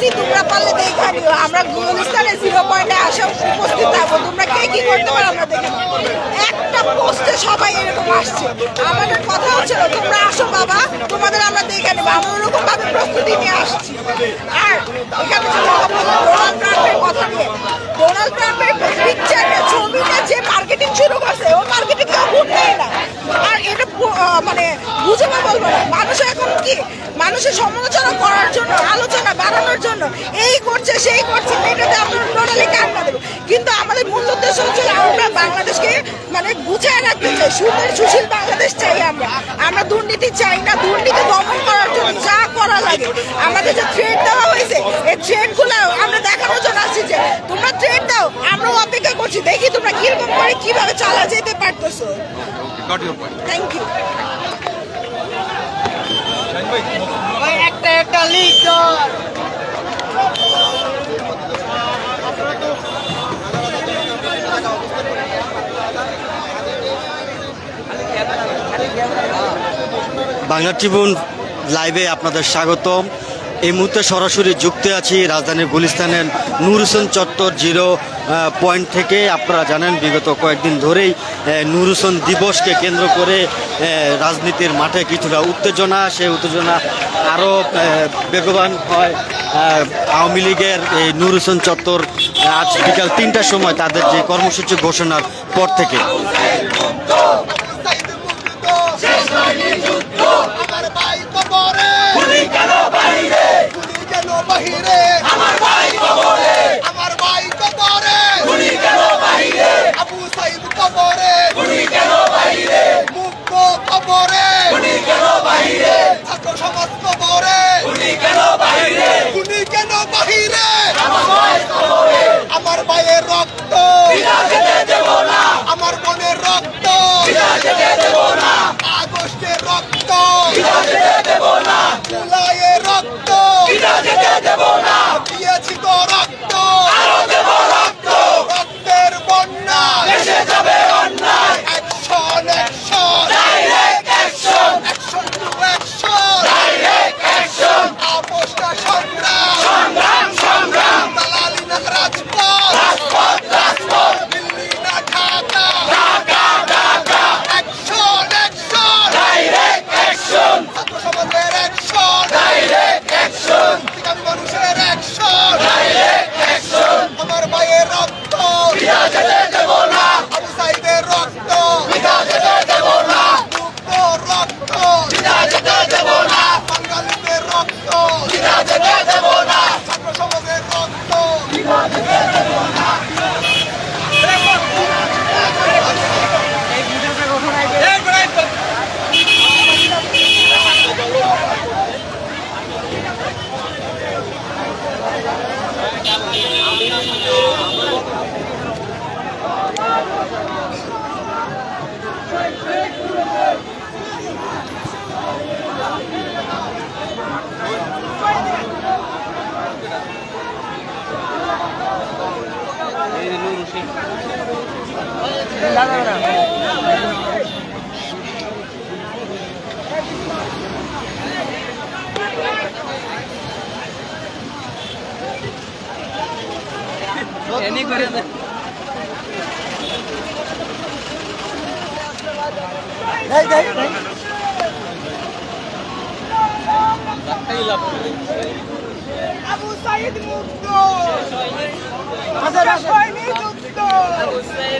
বলতেছি তোমরা পারলে দেখা নিও আমরা গুলিস্তানে জিরো পয়েন্টে আসা, উপস্থিত থাকব। তোমরা কে কি করতে পারো আমরা দেখে একটা পোস্টে সবাই এরকম আসছে। আমাদের কথা হচ্ছিল তোমরা আসো বাবা, তোমাদের আমরা দেখে নেব। আমরা ওরকম ভাবে প্রস্তুতি নিয়ে আসছি। আর এখানে ডোনাল্ড ট্রাম্পের কথা নিয়ে ডোনাল্ড ট্রাম্পের পিকচারে ছবিটা যে মার্কেটিং শুরু করছে ও মার্কেটিং কেউ ভুল নেয় না আর এটা পু- আহ, মানে বুঝে না বলব না। মানুষ এখন কি? মানুষের সমালোচনা করার জন্য আলোচনা বাড়ানোর জন্য এই করছে সেই করছে এটাতে আমরা টোটালি কান্না দেবো। কিন্তু আমাদের মূল উদ্দেশ্য হচ্ছে আমরা বাংলাদেশকে মানে গুছায় রাখতে চাই সুন্দর সুশীল বাংলাদেশ চাই আমরা। আমরা দুর্নীতি চাই না দুর্নীতি দমন করার জন্য যা করা লাগে। আমাদের যে থ্রেড দেওয়া হয়েছে এই ট্রেনগুলো আমরা দেখানোর জন্য আসছি যে তোমরা থ্রেড দাও আমরাও অপেক্ষা করছি। দেখি তোমরা কীরকম করে কীভাবে চালা যেতে পারতেছো. থ্যাংক ইউ বাংলা ট্রিবিউন লাইভে আপনাদের স্বাগতম। এই মুহূর্তে সরাসরি যুক্ত আছি রাজধানীর গুলিস্তানের নূর হোসেন চত্বর জিরো পয়েন্ট থেকে। আপনারা জানেন, বিগত কয়েকদিন ধরেই নূর হোসেন দিবসকে কেন্দ্র করে রাজনীতির মাঠে কিছুটা উত্তেজনা সেই উত্তেজনা আরও বেগবান হয়। আওয়ামী লীগের এই নূর হোসেন চত্বর আজ বিকাল তিনটার সময় তাদের যে কর্মসূচি ঘোষণার পর থেকে আমার ভাই কবরে গুলি কেন বাহিরে গুলি কেন বাহিরে আমার ভাই কবরে আমার ভাই কবরে গুলি কেন বাহিরে আবু সাইদ কবরে গুলি কেন বাহিরে মুক্ত কবরে গুলি কেন বাহিরে ছাত্র সমাজ কবরে গুলি কেন বাহিরে গুলি কেন বাহিরে আমার ভাই কবরে আমার ভাইয়ের রক্ত বিনা যেতে দেব না আমার বোনের রক্ত বিনা যেতে দেব না আগস্টের রক্ত বিনা যেতে দেব না জুলাইয়ের রক্ত বিনা যেতে দেব না দিয়েছি তো রক্ত আরও দেব রক্ত রক্তের বন্যা এসে যাবে অন্যায় action action direct action action to action direct action আপোষটা সংগ্রাম সংগ্রাম সংগ্রাম দালালি না রাজপথ রাজপথ রাজপথ দিল্লি না Dhaka Dhaka Dhaka action action direct action ছাত্র সমাজের অ্যাকশন ডাইরেক্ট অ্যাকশন ঠিকানি মানুষের অ্যাকশন ডাইরেক্ট অ্যাকশন আমার ভাইয়ের রক্ত বিনা যেতে দেব না আবু সাইদের রক্ত বিনা যেতে দেব না মুক্ত রক্ত বিনা যেতে দেব না বাঙালিদের রক্ত বিনা যেতে দেব না ছাত্র সমাজের রক্ত বিনা যেতে দেব না এনে করে দে আবু সাইদ মুক্ত হাজার হয়নি যুক্ত আবু সাইদ মুক্ত আবু সাইদের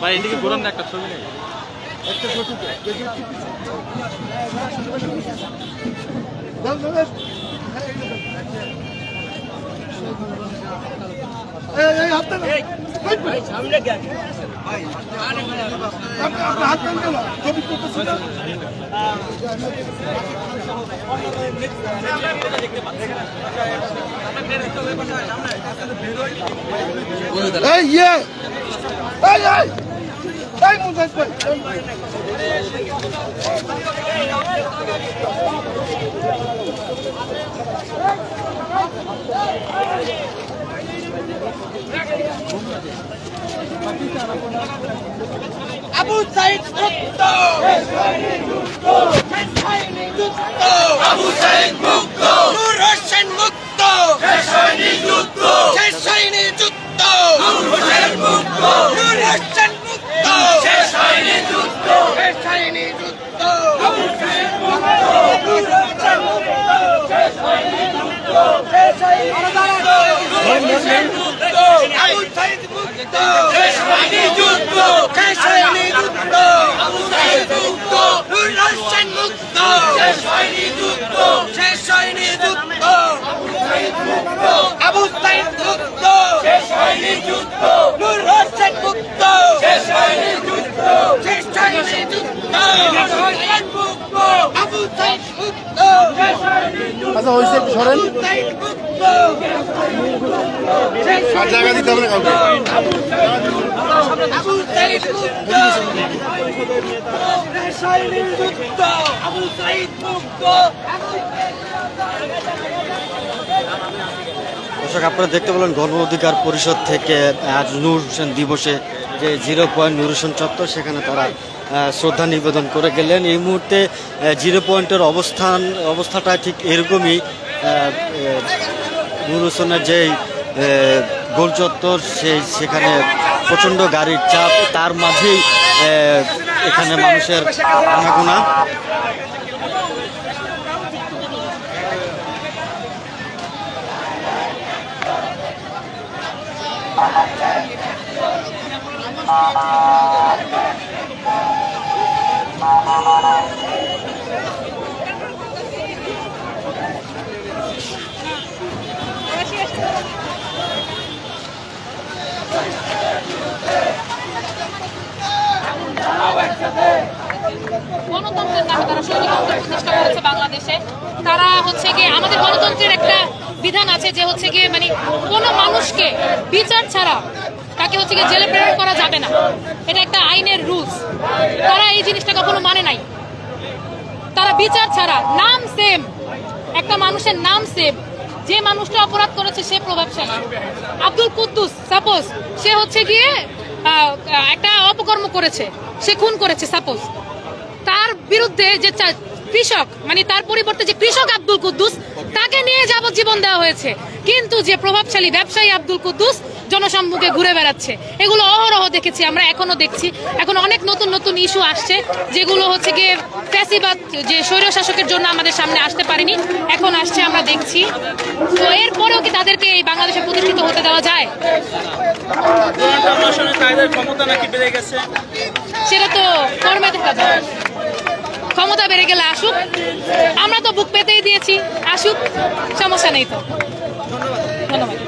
ভাই এদিকে ঘুরান না একটা ছবি নেই। কেন ছবি। না এই ইয়ে এই এই এই মুজাহিদ ভাই আবু সাইদ মুক্ত আবু সাইদ মুক্ত নূর হোসেন মুক্ত হয়নি যুদ্ধ। নূর হোসেন মুক্ত নূর হোসেন মুক্ত শেষ হয়নি যুদ্ধ শেষ হয়নি যুদ্ধ আবু সাইদ মুক্ত নূর হোসেন মুক্ত শেষ হয়নি যুদ্ধ শেষ হয়নি যুদ্ধ নূর হোসেন মুক্ত আবু সাইদ মুক্ত শেষ হয়নি যুদ্ধ শেষ হয়নি যুদ্ধ আবু সাইদ মুক্ত নূর হোসেন মুক্ত শেষ হয়নি যুদ্ধ শেষ হয়নি যুদ্ধ আবু সাইদ মুক্ত শেষ হয়নি যুদ্ধ নূর হোসেন মুক্ত শেষ হয়নি সরেন। দর্শক, আপনারা দেখতে পেলেন গণ অধিকার পরিষদ থেকে আজ নূর হোসেন দিবসে যে জিরো পয়েন্ট নূর হোসেন চত্বর, সেখানে তারা শ্রদ্ধা নিবেদন করে গেলেন। এই মুহূর্তে জিরো পয়েন্টের অবস্থান, অবস্থাটা ঠিক এরকমই নূর হোসেনের যেই গোল চত্বর সেই সেখানে প্রচণ্ড গাড়ির চাপ, তার মাঝেই এখানে মানুষের আনাগোনা। গণতন্ত্রের নামে তারা স্বৈরতন্ত্র প্রতিষ্ঠা করেছে বাংলাদেশে তারা হচ্ছে গিয়ে গণতন্ত্রের একটা বিধান আছে যে হচ্ছে গিয়ে মানে কোনো মানুষকে বিচার ছাড়া তাকে হচ্ছে গিয়ে জেলে প্রেরণ করা যাবে না। এটা একটা আইনের রুলস। তারা এই জিনিসটা কখনো মানে নাই। তারা বিচার ছাড়া নাম সেম একটা মানুষের নাম সেম যে মানুষটা অপরাধ করেছে সে প্রভাবশালী। আব্দুল কুদ্দুস সাপোজ সে হচ্ছে গিয়ে একটা অপকর্ম করেছে। সে খুন করেছে সাপোজ তার বিরুদ্ধে যে কৃষক মানে তার পরিবর্তে যে কৃষক আব্দুল কুদ্দুস তাকে নিয়ে যাবজ্জীবন দেওয়া হয়েছে। কিন্তু যে প্রভাবশালী ব্যবসায়ী আব্দুল কুদ্দুস জনসম্মুখে ঘুরে বেড়াচ্ছে। এগুলো অহরহ দেখেছি আমরা এখনও দেখছি। এখন অনেক নতুন নতুন ইস্যু আসছে যেগুলো হচ্ছে গিয়ে ফ্যাসিবাদ যে স্বৈর শাসকের জন্য আমাদের সামনে আসতে পারেনি এখন আসছে আমরা দেখছি। তো এরপরেও কি তাদেরকে এই বাংলাদেশে প্রতিষ্ঠিত হতে দেওয়া যায়? ক্ষমতা নাকি বেড়ে গেছে? সেটা তো কর্মে দেখা যায়। ক্ষমতা বেড়ে গেলে আসুক। আমরা তো বুক পেতেই দিয়েছি আসুক সমস্যা নেই তো। ধন্যবাদ।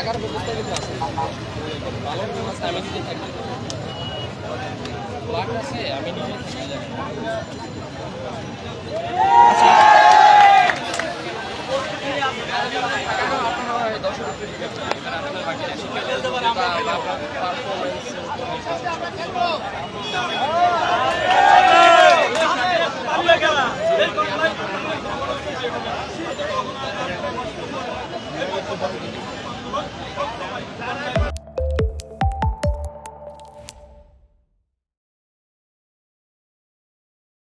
থাকার ব্যবস্থা কিন্তু আছে। ভালো আছে আমি নিজে থাকি ফ্লাট আছে আচ্ছা। আমি নিজে পারফরমেন্স